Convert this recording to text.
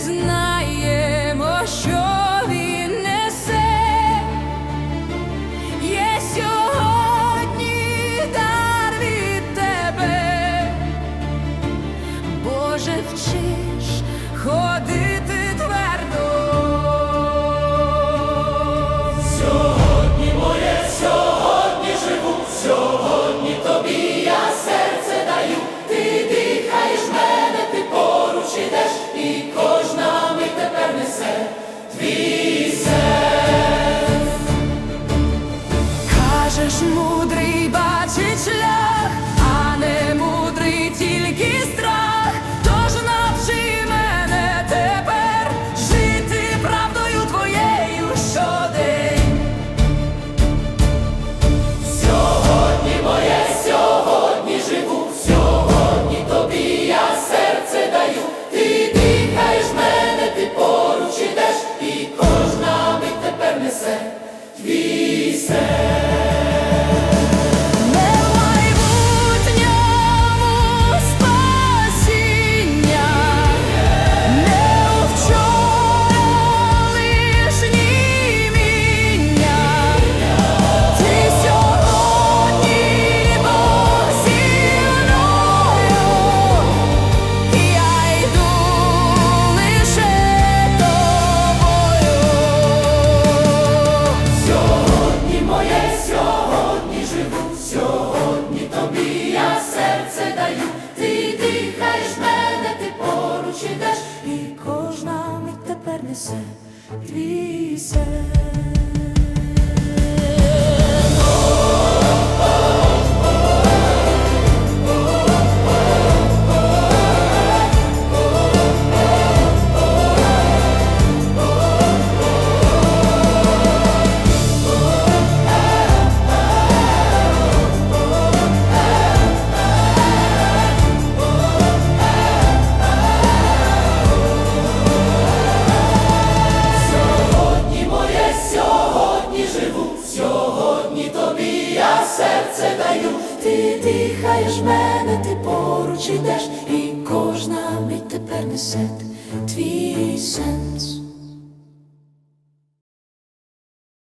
знаємо, що він несе, є сьогодні дар від тебе, Боже, вчиш ходити. чекаєш мене, ти поруч ідеш, і кожна мить тепер несе твій сер. ведеш мене, ти поруч ідеш, і кожна мить тепер несе твій сенс.